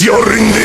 You're in the.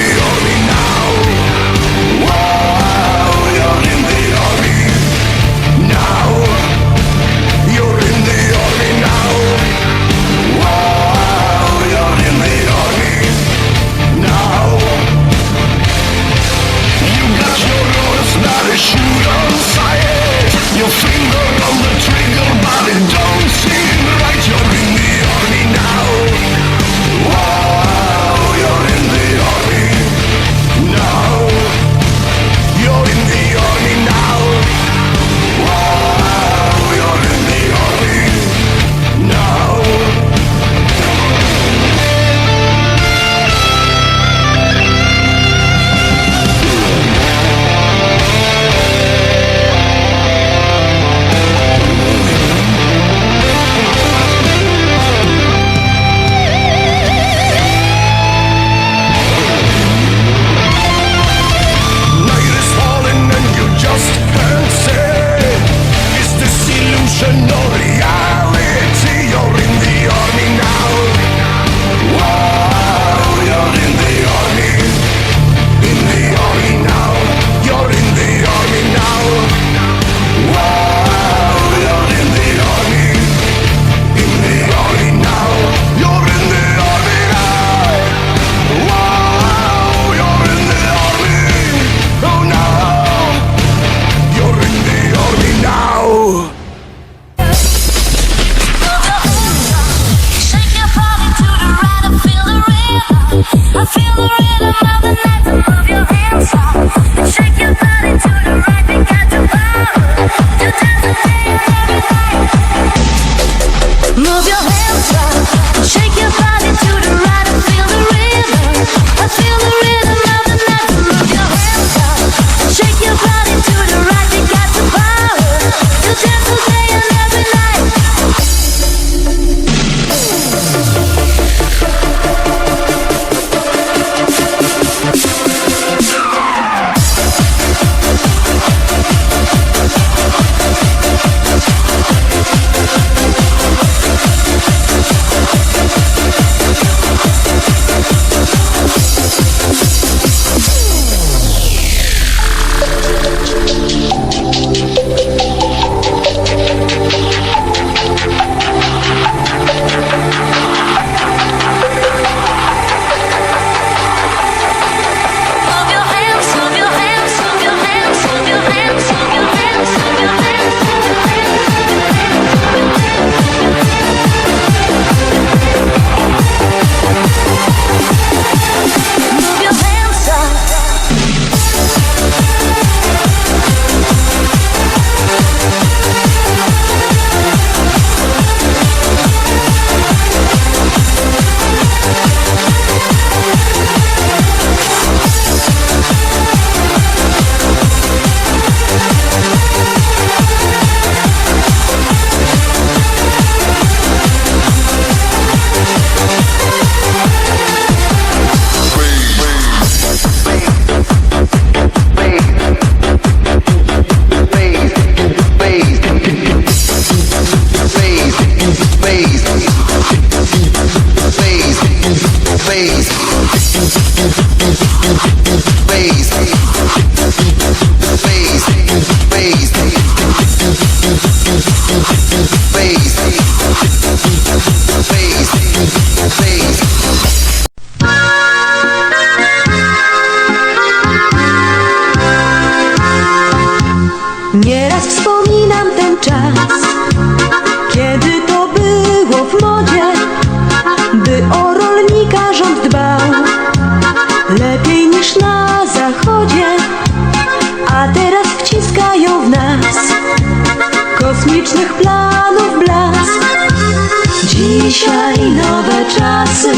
Dzisiaj nowe czasy,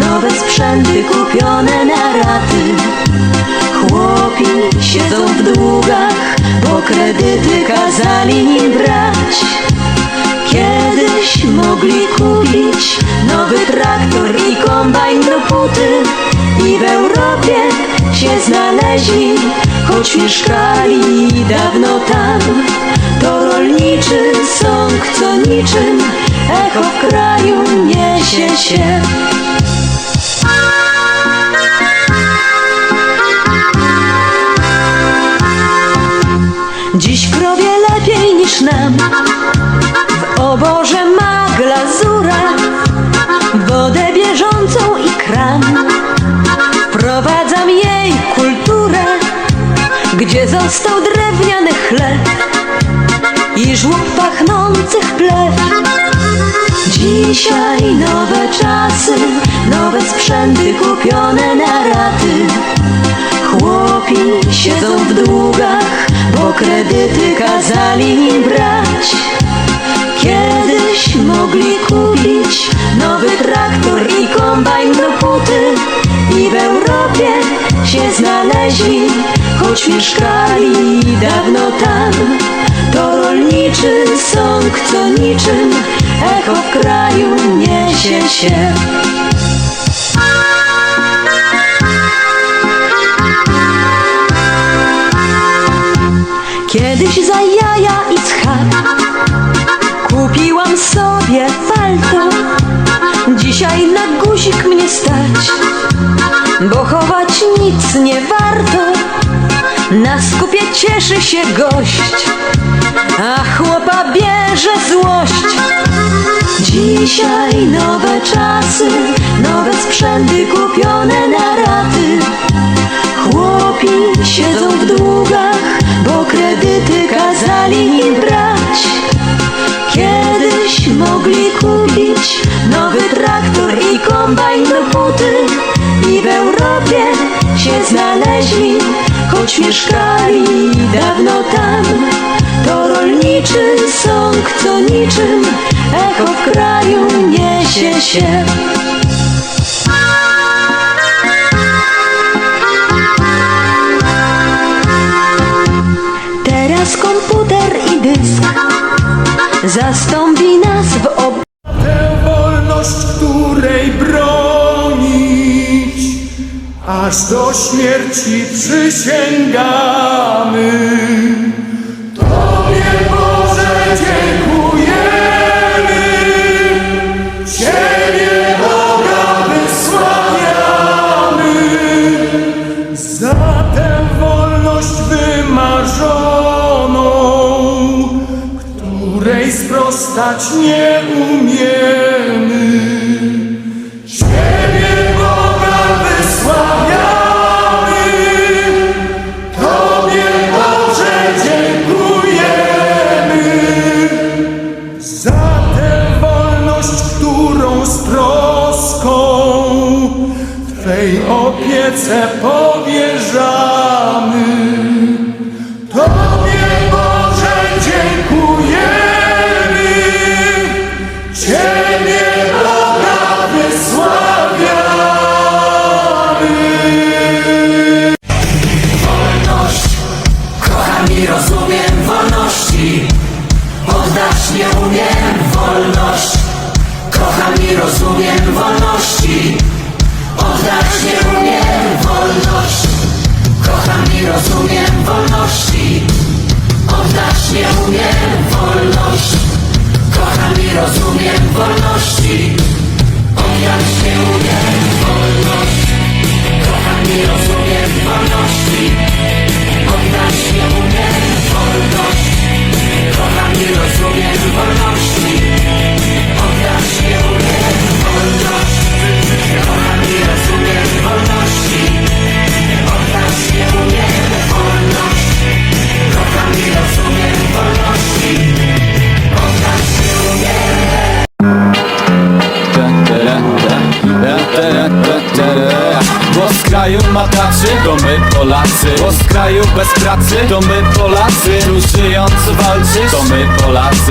nowe sprzęty kupione na raty. Chłopi siedzą w długach, bo kredyty kazali im brać. Kiedyś mogli kupić nowy traktor i kombajn do puty I w Europie się znaleźli, choć mieszkali dawno tam To rolniczy sąg, co niczym echo kraju niesie się Dziś krowie lepiej niż nam w oborze ma glazura, wodę bieżącą i kran. Wprowadzam jej kulturę, gdzie został drewniany chleb i żłób Dzisiaj nowe czasy, nowe sprzęty kupione na raty. Chłopi siedzą w długach, bo kredyty kazali im brać. Kiedyś mogli kupić nowy traktor i kombajn do puty I w Europie się znaleźli, choć mieszkali dawno tam To rolniczy sąg, co niczym echo w kraju niesie się. Kiedyś za jaja i schab Kupiłam sobie palto Dzisiaj na guzik mnie stać Bo chować nic nie warto Na skupie cieszy się gość A chłopa bierze złość. Dzisiaj nowe czasy Nowe sprzęty kupione na raty. Chłopi siedzą w długach Bo kredyty kazali im brać. Kiedyś mogli kupić nowy traktor i kombajn do buty się Teraz komputer i dysk Zastąpi nas w ob... Tę wolność, której bronić, aż do śmierci przysięgamy. Yeah.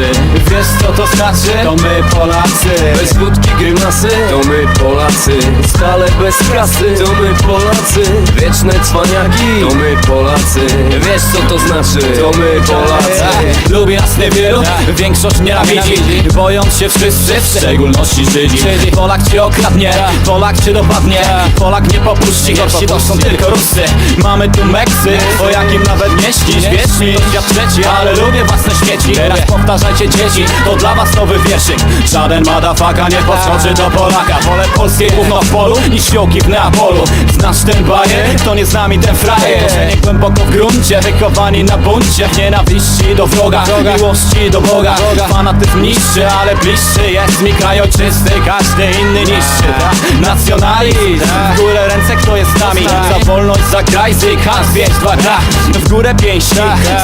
Polacy Co to my Polacy. Bez wódki grymasy, to my Polacy. Stale bez kasy, to my Polacy. Wieczne cwaniaki, to my Polacy. Wiesz co to znaczy, to my Polacy. Lubię jasny wielu, większość nienawidzi. Boją się wszyscy, w szczególności Żydzi. Polak cię okradnie, Polak cię dopadnie. Polak nie popuści, gorsi to są tylko Rusy. Mamy tu Meksyk, o jakim nawet nie śnisz Wierz mi, to świat trzeci, ale lubię własne śmieci. Teraz powtarzajcie dzieci, to dla was nowy wierszyk. Żaden madafaka nie podskoczy do Polaka. Wolę polskie gówno w polu niż fiołki w Neapolu. Znasz ten bajer? To nie z nami ten frajer. Korzenie głęboko w gruncie, wykowani na buncie. Nienawiści do wroga, miłości do Boga. Fanatyzm niszczy, ale bliższy jest mi kraj ojczysty Każdy inny niszczy, tak? Nacjonalizm. W górę ręce, kto jest z nami? Za wolność, za kraj, zyk, has, pięć, dwa, gra W górę pięści,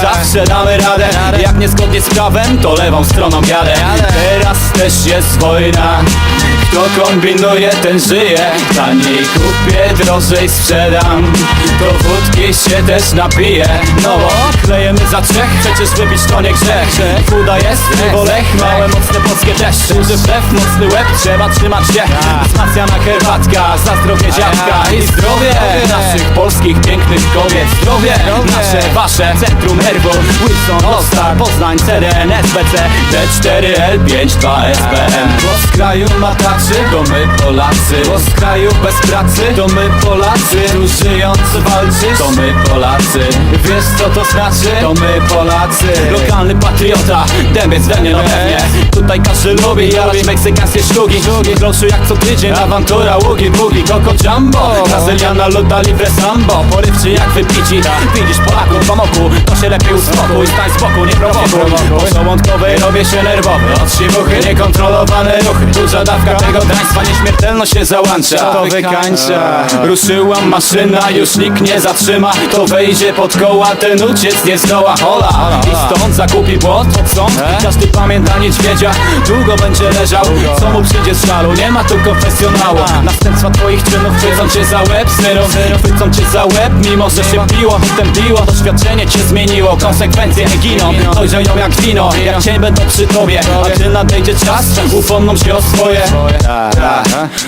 zawsze damy radę. Jak niezgodnie z prawem, to lewą stroną jadę Teraz też jest wojna Kto kombinuje, ten żyje. Taniej kupię, drożej sprzedam. To wódki się też napije No bo klejemy za trzech, przecież wypić to nie grzech. Chuda jest, wolech, małe mocne polskie deszcze Duży wlew, mocny łeb, trzeba trzymać się. Wzmacniana herbatka, za zdrowie dziadka I zdrowie. Naszych polskich pięknych kobiet Zdrowie. Nasze, wasze, centrum nerwu Wilson, Lostar, Poznań, CDN, SBC D4L5, 2 SPM z kraju to my Polacy Bo z kraju bez pracy, to my Polacy Tu żyjąc walczysz, to my Polacy Wiesz co to znaczy? To my Polacy. Lokalny patriota, dębiec mnie no pewnie. Tutaj każdy lubi jarać meksykańskie sztuki. Groszy jak co tydzień, awantura, ługi, bugi, koko jumbo. Brazyliana, luda, libre sambo Porywczy jak wypici, widzisz Polaków w amoku To się lepiej uspokój, stań z boku, nie prowokuj. Po żołądkowej robię się nerwowy. Od siwuchy niekontrolowane ruchy. Duża dawka taństwa, nieśmiertelność się załącza? To wykańcza. Ruszyłam maszyna, już nikt nie zatrzyma. To wejdzie pod koła, ten uciec nie zdoła. Hola, i stąd zakupi błot pod sąd. Każdy pamięta niedźwiedzia, długo będzie leżał. Co mu przyjdzie z żalu, nie ma tu konfesjonału. Następstwa twoich czynów chwycą cię za łeb, synu Chwycą cię za łeb, mimo że się piło Potem biło, doświadczenie cię zmieniło. Konsekwencje giną, dojrzeją jak wino. Jak cień będą przy tobie, a gdy nadejdzie czas. Upomną się o swoje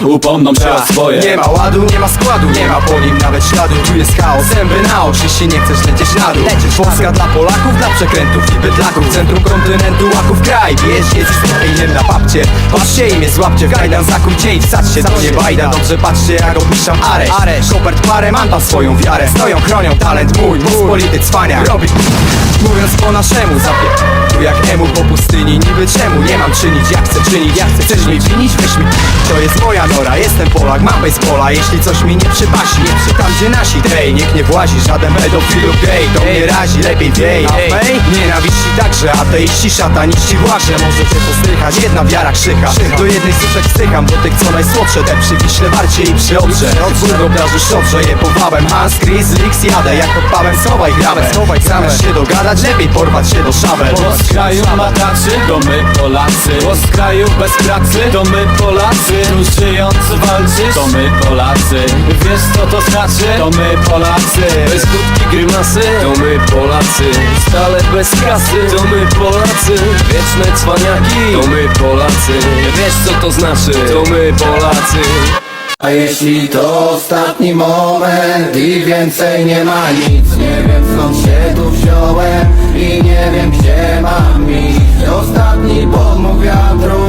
Upomną się o swoje. Nie ma ładu, nie ma składu, nie ma po nim nawet śladu. Tu jest chaos, zęby na oczy, się nie chcesz lecieć na dół Polska dla Polaków, dla przekrętów i bydlaków. Centrum kontynentu, łaków kraj, wiesz, jest innym na papcie Patrzcie i mnie złapcie, w kajdan zakujcie i wsadźcie Do mnie bajda, dobrze patrzcie jak opuszczam areszt Kopert parę, mam tam swoją wiarę. Stoją, chronią talent mój, pospolity cwania. Robi, mówiąc po naszemu, zapie Tu jak emu po pustyni, niby czemu? Nie mam czynić, jak chcę czynić, jak chcę Chcesz mi winić, weź mi To jest moja nora, jestem Polak, mam basepola Jeśli coś mi nie przypasi, nie przy tam gdzie nasi. Tej, niech nie włazi żaden pedofil lub gej To mnie razi, lepiej wiej. A fej? Nienawiści także, ateiści, szataniści Właże, możecie posłychać, jedna wiara krzycha. Do jednej suszek stycham, do tych co najsłodsze. Te przy Wiśle Warcie i przy Odrze. W obrażu szodrze, je powałem Hans, Chris, Lix, jadę Jak pod pałem, schowaj grawę Zamiast się dogadać, lepiej porwać się do szabel kraju mataczy, to my Polacy. Z kraju bez pracy, to my Polacy. Tu żyjąc walczysz, to my Polacy. Wiesz co to znaczy? To my Polacy. Bez wódki grymasy, to my Polacy. Stale bez kasy, to my Polacy. Wieczne cwaniaki, to my Polacy. Wiesz co to znaczy, to my Polacy A jeśli to ostatni moment i więcej nie ma nic Nie wiem skąd się tu wziąłem i nie wiem gdzie mam iść. Ostatni podmuch wiatru